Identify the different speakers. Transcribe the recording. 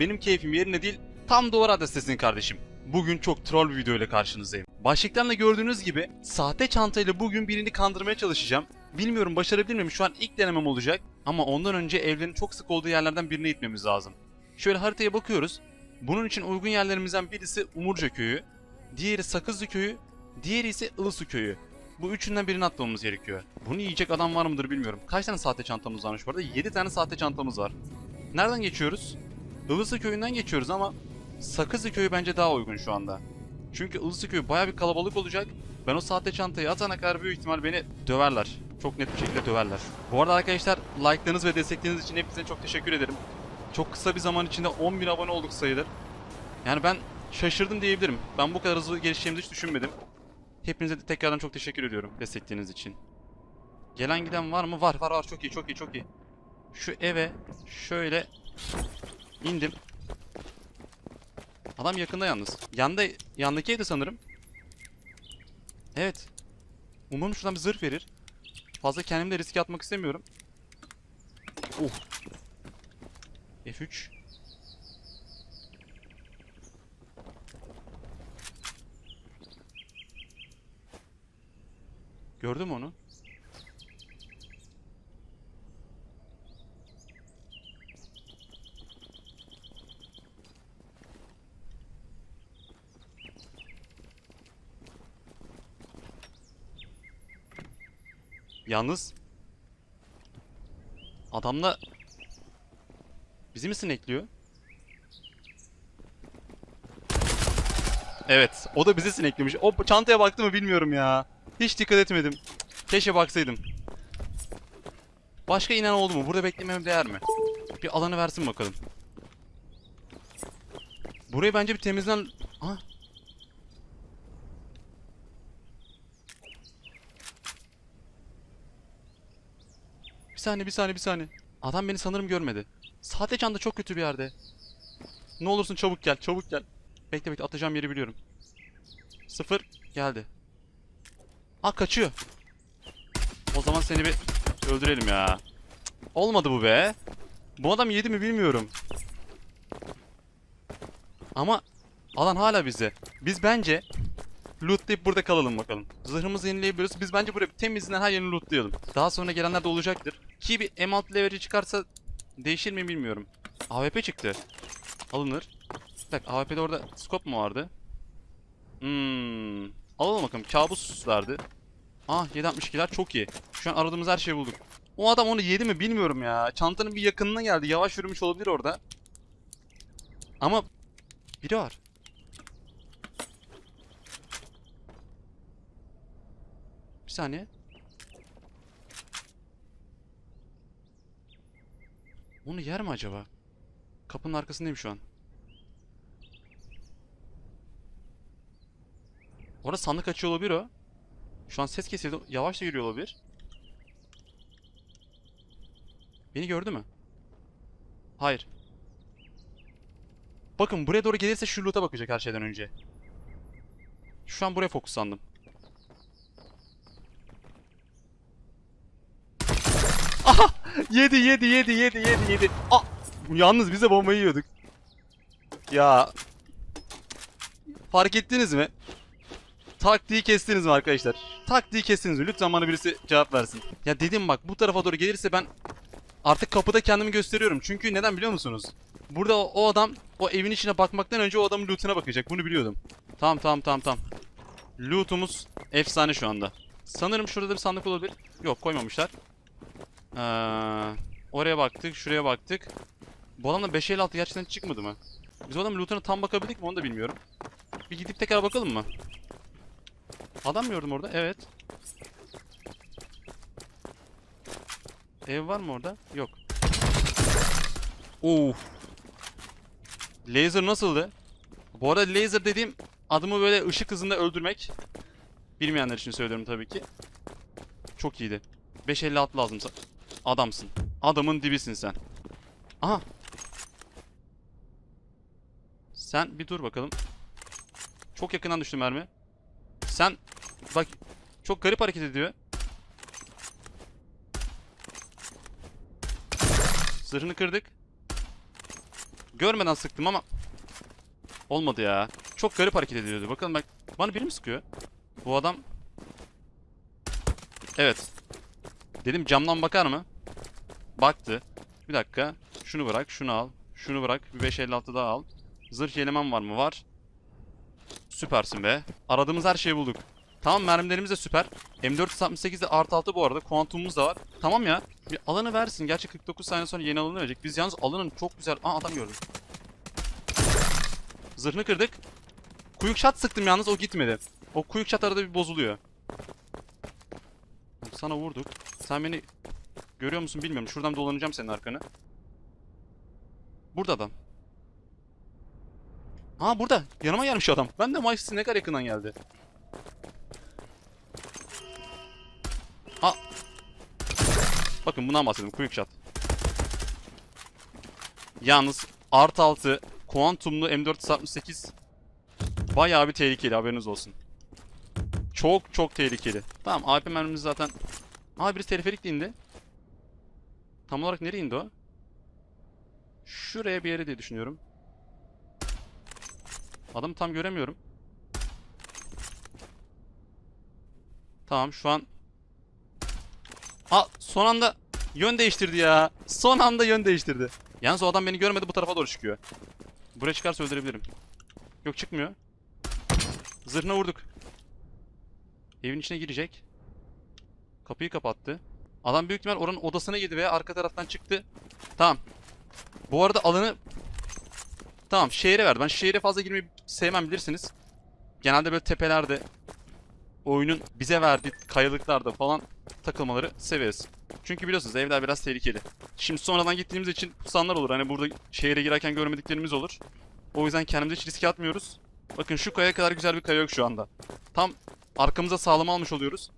Speaker 1: Benim keyfim yerine değil, tam doğru adrestesin kardeşim. Bugün çok troll bir video ile karşınızdayım. Başlıktan da gördüğünüz gibi sahte çantayla bugün birini kandırmaya çalışacağım. Bilmiyorum başarabilir miyim? Şu an ilk denemem olacak. Ama ondan önce evlerin çok sık olduğu yerlerden birine gitmemiz lazım. Şöyle haritaya bakıyoruz. Bunun için uygun yerlerimizden birisi Umurca Köyü, diğeri Sakızlı Köyü, diğeri ise Ilısu Köyü. Bu üçünden birini atlamamız gerekiyor. Bunu yiyecek adam var mıdır bilmiyorum. Kaç tane sahte çantamız varmış bu arada? 7 tane sahte çantamız var. Nereden geçiyoruz? Ilısı köyünden geçiyoruz ama Sakızlı köyü bence daha uygun şu anda. Çünkü Ilısı köyü baya bir kalabalık olacak. Ben o sahte çantayı atana kadar büyük ihtimal beni döverler. Çok net bir şekilde döverler. Bu arada arkadaşlar like'larınız ve destekleriniz için hepinize çok teşekkür ederim. Çok kısa bir zaman içinde 10.000 abone olduk sayılır. Yani ben şaşırdım diyebilirim. Ben bu kadar hızlı gelişeceğimizi hiç düşünmedim. Hepinize de tekrardan çok teşekkür ediyorum destekleriniz için. Gelen giden var mı? Var var var çok iyi çok iyi çok iyi. Şu eve şöyle indim. Adam yakında yalnız. Yanda yandaki sanırım. Evet. Umarım şuradan bir zırh verir. Fazla kendimi de riske atmak istemiyorum. Oh. F3. Gördün mü onu? Yalnız adamla bizi mi sinekliyor? Evet, o da bizi sineklemiş. O çantaya baktı mı bilmiyorum ya. Hiç dikkat etmedim. Keşke baksaydım. Başka inen oldu mu? Burada beklemem değer mi? Bir alanı versin bakalım. Burayı bence bir temizlen... Ha? Saniye, bir saniye, bir saniye. Adam beni sanırım görmedi. Sahte çanta çok kötü bir yerde. Ne olursun çabuk gel, çabuk gel. Bekle bekle, atacağım yeri biliyorum. Sıfır, geldi. Aa kaçıyor. O zaman seni bir öldürelim ya. Olmadı bu be. Bu adam yedi mi bilmiyorum. Ama alan hala bizde. Biz bence lootlayıp burada kalalım bakalım. Zırhımızı yenileyebiliyoruz. Biz bence buraya temizinden her yerini lootlayalım. Daha sonra gelenler de olacaktır. Ki bir M6 leverage çıkarsa değişir mi bilmiyorum. AWP çıktı. Alınır. Bir dakika AWP'de orada scope mu vardı? Hmm. Alalım bakalım. Kabus verdi. Ah 762'ler çok iyi. Şu an aradığımız her şeyi bulduk. O adam onu yedi mi bilmiyorum ya. Çantanın bir yakınına geldi. Yavaş yürümüş olabilir orada. Ama biri var. Bir saniye. Onu yer mi acaba? Kapının arkasındayım şu an. Orada sandık açıyor olabilir o. Şu an ses kesildi. Yavaş da yürüyor olabilir. Beni gördü mü? Hayır. Bakın buraya doğru gelirse şu loot'a bakacak her şeyden önce. Şu an buraya fokuslandım. Aha! Yedi yedi yedi yedi yedi yedi. Ah! Yalnız bize bombayı yiyorduk. Ya. Fark ettiniz mi? Taktiği kestiniz mi arkadaşlar? Taktiği kestiniz mi? Lütfen bana birisi cevap versin. Ya dedim bak bu tarafa doğru gelirse ben artık kapıda kendimi gösteriyorum. Çünkü neden biliyor musunuz? Burada o, adam o evin içine bakmaktan önce o adamın lootuna bakacak. Bunu biliyordum. Tamam tamam tamam tamam. Lootumuz efsane şu anda. Sanırım şurada da bir sandık olabilir. Yok koymamışlar. Ee, oraya baktık, şuraya baktık. Bu adamda 556 gerçekten çıkmadı mı? Biz o adamın lootuna tam bakabildik mi onu da bilmiyorum. Bir gidip tekrar bakalım mı? Adam gördüm orada? Evet. Ev var mı orada? Yok. Uf. Laser nasıldı? Bu arada laser dediğim adımı böyle ışık hızında öldürmek. Bilmeyenler için söylüyorum tabii ki. Çok iyiydi. 556 lazımsa. Adamsın. Adamın dibisin sen. Aha. Sen bir dur bakalım. Çok yakından düştü mermi. Sen bak çok garip hareket ediyor. Zırhını kırdık. Görmeden sıktım ama olmadı ya. Çok garip hareket ediyordu. Bakalım bak bana biri mi sıkıyor? Bu adam Evet. Dedim camdan bakar mı? Baktı. Bir dakika. Şunu bırak, şunu al. Şunu bırak. Bir 556 daha al. Zırh eleman var mı? Var. Süpersin be. Aradığımız her şeyi bulduk. Tamam mermilerimiz de süper. M468 de artı 6 bu arada. Kuantumumuz da var. Tamam ya. Bir alanı versin. Gerçi 49 saniye sonra yeni alanı verecek. Biz yalnız alanın çok güzel... Aa adam gördüm. Zırhını kırdık. Quick shot sıktım yalnız o gitmedi. O quick shot arada bir bozuluyor. Sana vurduk. Sen beni görüyor musun bilmiyorum. Şuradan dolanacağım senin arkanı. Burada adam. Ha burada. Yanıma gelmiş adam. Ben de Mike'si ne kadar yakından geldi. Ha. Bakın bundan bahsediyorum. Quick shot. Yalnız art 6 kuantumlu M468 bayağı bir tehlikeli haberiniz olsun. Çok çok tehlikeli. Tamam AP mermimiz zaten... Aa birisi teleferikle indi. Tam olarak nereye indi o? Şuraya bir yere diye düşünüyorum. Adamı tam göremiyorum. Tamam şu an... Aa son anda yön değiştirdi ya. Son anda yön değiştirdi. Yalnız o adam beni görmedi bu tarafa doğru çıkıyor. Buraya çıkarsa öldürebilirim. Yok çıkmıyor. Zırhına vurduk. Evin içine girecek. Kapıyı kapattı. Adam büyük ihtimal oranın odasına girdi veya arka taraftan çıktı. Tamam. Bu arada alanı... Tamam şehre verdi. Ben şehre fazla girmeyi sevmem bilirsiniz. Genelde böyle tepelerde oyunun bize verdiği kayalıklarda falan takılmaları severiz. Çünkü biliyorsunuz evler biraz tehlikeli. Şimdi sonradan gittiğimiz için pusanlar olur. Hani burada şehre girerken görmediklerimiz olur. O yüzden kendimizi hiç riske atmıyoruz. Bakın şu kaya kadar güzel bir kaya yok şu anda. Tam arkamıza sağlam almış oluyoruz.